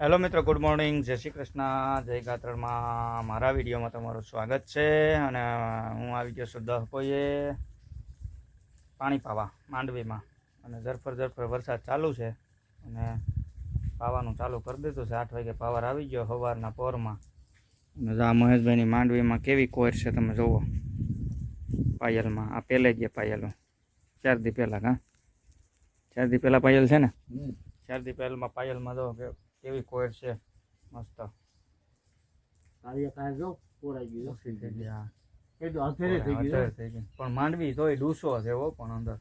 Hello મિત્રો good morning Jai Shri Krishna. જય ગાત્રણમાં મારા વિડીયોમાં તમારું સ્વાગત છે અને હું આવી ગયો છું દહકોઈએ પાણી પાવા માંડવીમાં. અને ઝરફર ઝરફર વરસાદ ચાલુ છે અને પાવાનું ચાલુ કરી દીધું છે. આઠ વાગે પાવર આવી ગયો સવારના પોરમાં. અને આ મહેશભાઈની માંડવીમાં કેવી કોર છે તમે જુઓ. પાયલમાં. આ પહેલે ગયા પાયલો. ચાર દી પહેલાં હા? ચાર દી પહેલાં પાયલ છે ને? ચાર દી પહેલમાં પાયલમાં જો કે કેવી કોયર છે. મસ્ત. કાર્ય કાર્ય જો પોરાઈ ગયું થઈ ગઈ એ તો અંધેરે થઈ ગયું થઈ ગઈ. પણ માંડવી તોય ડૂસો છે હો પણ અંદર.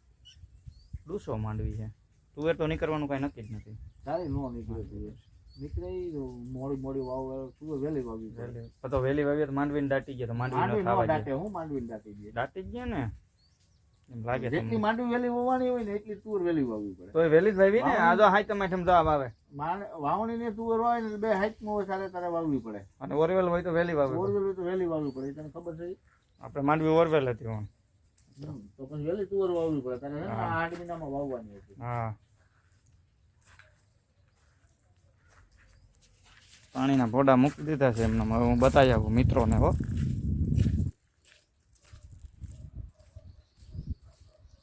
ડૂસો માંડવી છે. તુવેર તો નીકળવાનું કઈ નક્કી જ નથી. તારી નો નીકળે તુવેર નીકળી મોડી મોડી વાવ તું વેલી વાવી. વહેલી- તો તો માંડવીને દાટી ગયા તો માંડવી ખાવા દાટે હું માંડવી દાટી ગઈ દાટી ગયા ને. એમ લાગે જેટલી માંડવી વહેલી વાવવાની હોય ને એટલી તુર વહેલી વાવવી પડે. તોય વહેલી જ વાવી ને? આ હાઈ જવાબ આવે વાવણી ને તુર ને બે હાઈટમાં હોય તારે તારે વાવવી પડે. અને ઓરવેલ હોય તો વેલી વાવી. ઓર હોય તો વહેલી વાવવી પડે તને ખબર છે? આપણે માંડવી ઓરવેલ હતી હું. તો વહેલી તુર વાવવી પડે. તારે. આઠ મહિનામાં વાવવાની હતી. હા. પાણીના ભોડા મૂકી દીધા છે એમને હું બતાવી આવું મિત્રોને હો.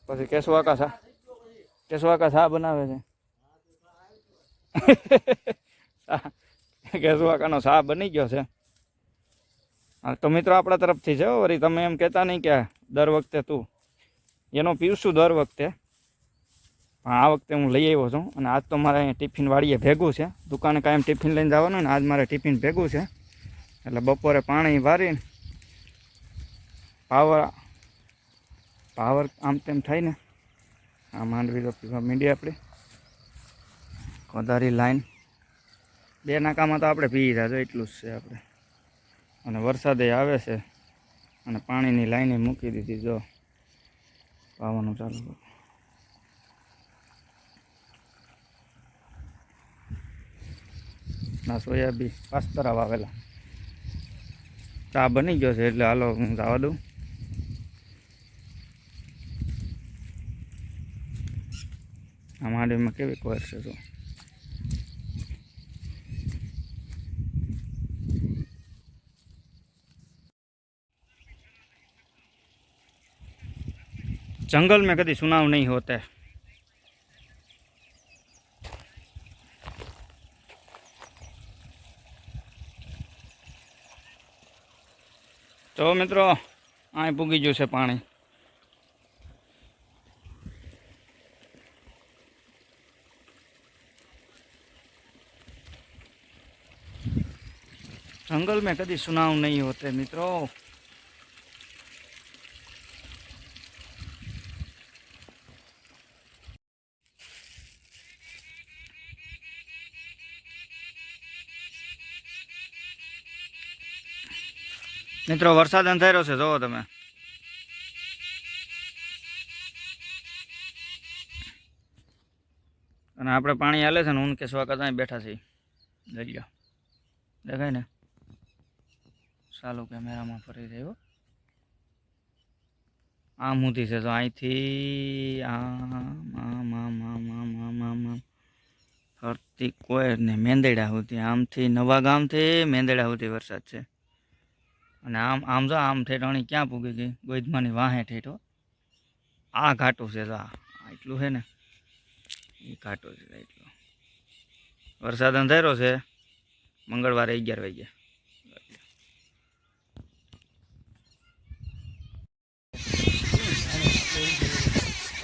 પછી કેશવાકા સા કેશવાકા સા બનાવે છે? કેશવાકાનો સા બની ગયો છે. હા, તો મિત્રો આપણા તરફથી છે વરી. તમે એમ કહેતા નહીં કે દર વખતે તું. એનો પીવશું દર વખતે. પણ આ વખતે હું લઈ આવ્યો છું અને આજ તો મારે અહીંયા ટિફિન વાળીએ ભેગું છે. દુકાને કાયમ ટિફિન લઈને જવાનું ને આજ મારે ટિફિન ભેગું છે. એટલે બપોરે પાણી વારીને પાવર પાવર આમ તેમ થાય ને આ માંડવી તો પીવા મીંડી આપણે. કોદારી લાઈન. બે નાકામાં તો આપણે પી રહ્યા એટલું જ છે આપણે. અને વરસાદે આવે છે, અને પાણીની લાઈને મૂકી દીધી, જો. પાવાનું ચાલુ કરું. ના સોયાબી પાસ્તરા વાવેલા. ચા બની ગયો છે, એટલે હાલો હું જવા દઉં. અમારે એમાં કેવી से तो। जंगल में कभी सुनाव नहीं होता है। तो मित्रों आई पुगी जो से पानी। जंगल में कभी सुनाव नहीं होते मित्रों મિત્રો વરસાદ અંધાર્યો છે જોવો તમે અને આપણે પાણી હાલે છે ને ઊન કે સ્વાગત અહીં બેઠા છીએ દરિયા દેખાય ને ચાલુ કેમેરામાં ફરી રહ્યો. આમ સુધી છે તો અહીંથી આમ આમ આમ આમ આમ આમ આમ આમ. ફરતી કોઈ ને મેંદેડા સુધી. આમથી નવા ગામથી મેંદેડા સુધી વરસાદ છે. અને આમ આમ જો, આમ ઠેઠાણી ક્યાં પૂગી ગઈ? ગોઈધમાની વાહે ઠેઠો. આ ઘાટું છે આ એટલું છે ને? એ ઘાટું છે, એટલું. વરસાદ અંધારો છે. મંગળવારે અગિયાર વાગ્યા.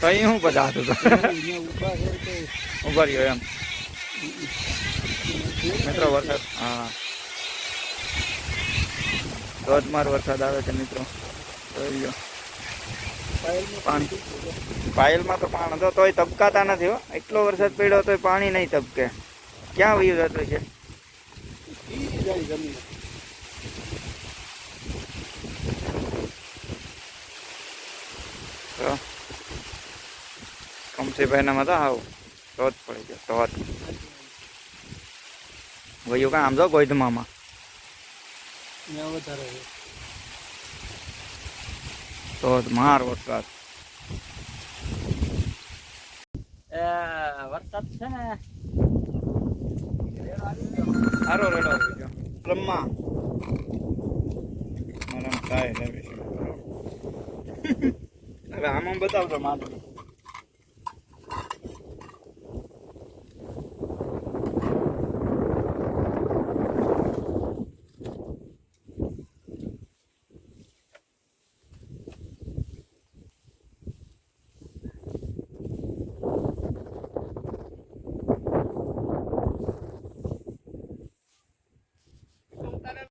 અહીં હું બધા હતું ઊભા ઊભા રહ્યો એમ. મિત્રો વરસાદ હા. ધોધમાર વરસાદ આવે છે મિત્રો. પાણી. પાયલમાં તો પાણી હતો તોય તબકાતા નથી હો. એટલો વરસાદ પડ્યો તોય પાણી નહીં તબકે. ક્યાં વયું જતું છે ઈ જાય જમીન તો કમસીભાઈનામાં તો આવું. ધોધ પડી ગયો ધોધ વયું કાં આમ જો ગોઈધમામાં છે. ધોધમાર વરસાદ. વરસાદ છે. ને સારો રેડો ગયો. બ્રહ્મા. એમ થાય હવે આમાં બતાવજો માધવી